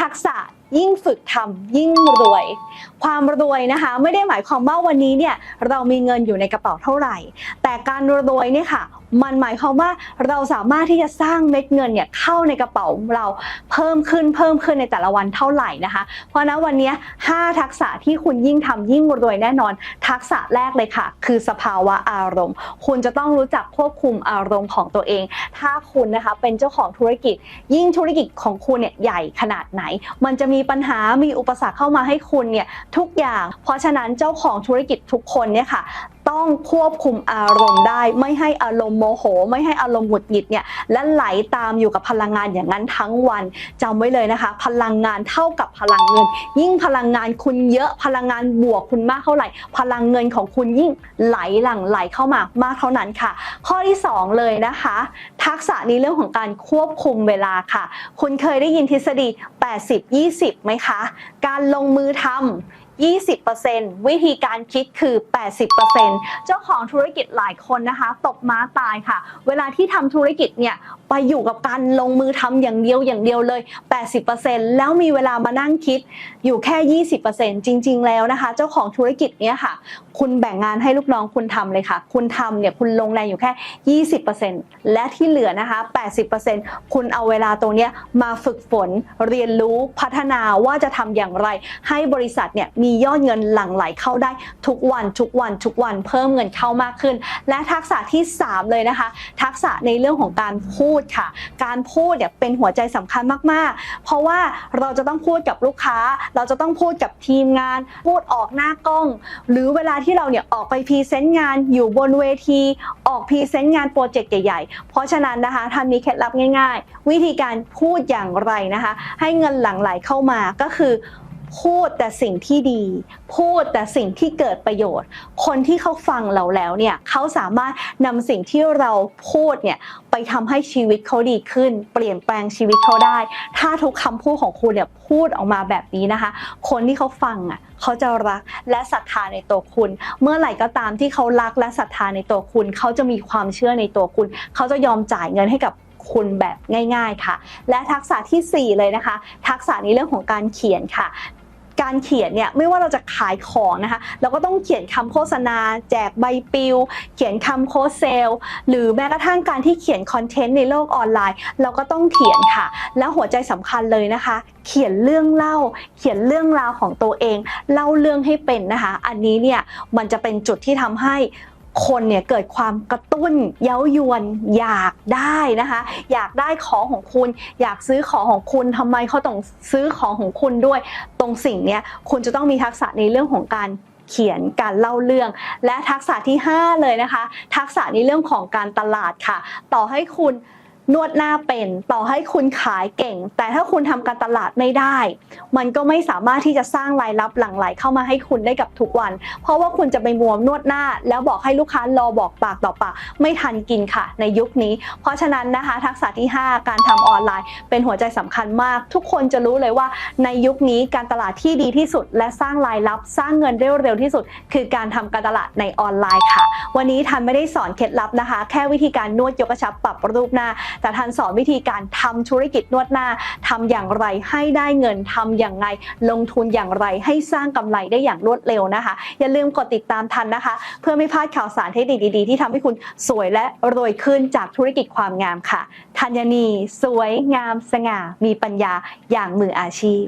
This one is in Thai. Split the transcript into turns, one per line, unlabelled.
ทักษะ ยิ่งฝึกทำยิ่งรวย ความรวยนะคะ ไม่ได้หมายความว่าวันนี้เนี่ยเรามีเงินอยู่ในกระเป๋าเท่าไหร่ แต่การรวยเนี่ยค่ะ มันหมายความว่าเราสามารถที่จะสร้างเม็ดเงินเนี่ยเข้าในกระเป๋าเราเพิ่มขึ้นเพิ่มขึ้นในแต่ละวันเท่าไหร่นะคะ เพราะฉะนั้นวันนี้ 5 ทักษะที่คุณยิ่งทำยิ่งรวยแน่นอน ทักษะแรกเลยค่ะ คือสภาวะอารมณ์ คุณจะต้องรู้จักควบคุมอารมณ์ของตัวเอง ถ้าคุณนะคะเป็นเจ้าของธุรกิจ ยิ่งธุรกิจของคุณเนี่ยใหญ่ขนาดไหน มันจะมีีปัญหามีอุปสรรคเข้ามาให้คุณเนี่ยทุกอย่าง เพราะฉะนั้นเจ้าของธุรกิจทุกคนเนี่ยค่ะ ต้องควบคุมอารมณ์ได้ ไม่ให้อารมณ์โมโห ไม่ให้อารมณ์หงุดหงิดเนี่ยและไหลตามอยู่กับพลังงานอย่างนั้นทั้งวันจำไว้เลยนะคะ พลังงานเท่ากับพลังเงิน ยิ่งพลังงานคุณเยอะพลังงานบวกคุณมากเท่าไหร่ พลังเงินของคุณยิ่งไหลหลั่งไหลเข้ามามากเท่านั้นค่ะ ข้อที่สองเลยนะคะ ทักษะในเรื่องของการควบคุมเวลาค่ะ คุณเคยได้ยินทฤษฎี 80-20ไหมคะ การลงมือทำ 20%วิธีการคิดคือ 80%เจ้าของธุรกิจหลายคนนะคะ ตกม้าตายค่ะ เวลาที่ทำธุรกิจเนี่ยไปอยู่กับการลงมือทำอย่างเดียวอย่างเดียวเลย 80%แล้วมีเวลามานั่งคิดอยู่แค่ 20%จริง ๆ แล้วนะคะ เจ้าของธุรกิจเนี่ยค่ะ คุณแบ่งงานให้ลูกน้องคุณทำเลยค่ะ คุณทำเนี่ยคุณลงแรงอยู่แค่ 20%และที่เหลือนะคะ 80%คุณเอาเวลาตรงเนี้ยมาฝึกฝนเรียนรู้พัฒนาว่าจะทำอย่างไร ให้บริษัทเนี่ยมียอดเงินหลั่งไหลเข้าได้ทุกวันทุกวันทุกวันเพิ่มเงินเข้ามากขึ้น และทักษะที่ 3 เลยนะคะ ทักษะในเรื่องของการพูดค่ะ การพูดเนี่ยเป็นหัวใจสำคัญมากๆ เพราะว่าเราจะต้องพูดกับลูกค้า เราจะต้องพูดกับทีมงาน พูดออกหน้ากล้อง หรือเวลาที่เราเนี่ยออกไปพรีเซนต์งานอยู่บนเวที ออกพรีเซนต์งานโปรเจกต์ใหญ่ๆ เพราะฉะนั้นนะคะท่านมีเคล็ดลับง่าย ๆ วิธีการพูดอย่างไรนะคะ ให้เงินหลั่งไหลเข้ามาก็คือ พูดแต่สิ่งที่ดี พูดแต่สิ่งที่เกิดประโยชน์ คนที่เขาฟังเราแล้วเนี่ยเขาสามารถนำสิ่งที่เราพูดเนี่ยไปทำให้ชีวิตเขาดีขึ้น เปลี่ยนแปลงชีวิตเขาได้ ถ้าทุกคำพูดของคุณเนี่ยพูดออกมาแบบนี้นะคะ คนที่เขาฟังอะเขาจะรักและศรัทธาในตัวคุณ เมื่อไหร่ก็ตามที่เขารักและศรัทธาในตัวคุณ เขาจะมีความเชื่อในตัวคุณ เขาจะยอมจ่ายเงินให้กับคุณแบบง่าย ๆค่ะ และทักษะทีสี่4 เลยนะคะ ทักษะในเรื่องของการเขียนค่ะ การเขียนเนี่ยไม่ว่าเราจะขายของนะคะเราก็ต้องเขียนคำโฆษณา แจกใบปลิว เขียนคำโค้ดเซลหรือแม้กระทั่งการที่เขียนคอนเทนต์ในโลกออนไลน์ เราก็ต้องเขียนค่ะ แล้วหัวใจสำคัญเลยนะคะ เขียนเรื่องเล่า เขียนเรื่องราวของตัวเอง เล่าเรื่องให้เป็นนะคะ อันนี้เนี่ยมันจะเป็นจุดที่ทำให้ คนเนี่ยเกิดความกระตุ้นเย้ายวนอยากได้นะคะ อยากได้ของของคุณ อยากซื้อของของคุณทำไมเขาต้องซื้อของของคุณด้วย ตรงสิ่งเนี้ยคุณจะต้องมีทักษะในเรื่องของการเขียนการเล่าเรื่อง และทักษะที่ 5 เลยนะคะ ทักษะในเรื่องของการตลาดค่ะ ต่อให้คุณ นวดหน้าเป็นต่อให้คุณขายเก่ง แต่ถ้าคุณทำการตลาดไม่ได้ มันก็ไม่สามารถที่จะสร้างรายรับหลั่งไหลเข้ามาให้คุณได้กับทุกวัน เพราะว่าคุณจะไปมัวนวดหน้า แล้วบอกให้ลูกค้ารอบอกปากต่อปากไม่ทันกินค่ะ ในยุคนี้ เพราะฉะนั้นนะคะ ทักษะที่ 5 การทำออนไลน์ เป็นหัวใจสำคัญมาก ทุกคนจะรู้เลยว่าในยุคนี้การตลาดที่ดีที่สุด และสร้างรายรับ สร้างเงินเร็วที่สุด คือการทำการตลาดในออนไลน์ค่ะ วันนี้ทันไม่ได้สอนเคล็ดลับนะคะ แค่วิธีการนวดยกกระชับปรับรูปหน้าแต่ทันสอนวิธีการทำธุรกิจนวดหน้าทำอย่างไรให้ได้เงินทำอย่างไรลงทุนอย่างไรให้สร้างกำไรได้อย่างรวดเร็วนะคะ อย่าลืมกดติดตามทันนะคะ เพื่อไม่พลาดข่าวสารเทคนิคดีๆ ที่ทำให้คุณสวยและรวยขึ้นจากธุรกิจความงามค่ะธัญนีสวยงามสง่ามีปัญญาอย่างมืออาชีพ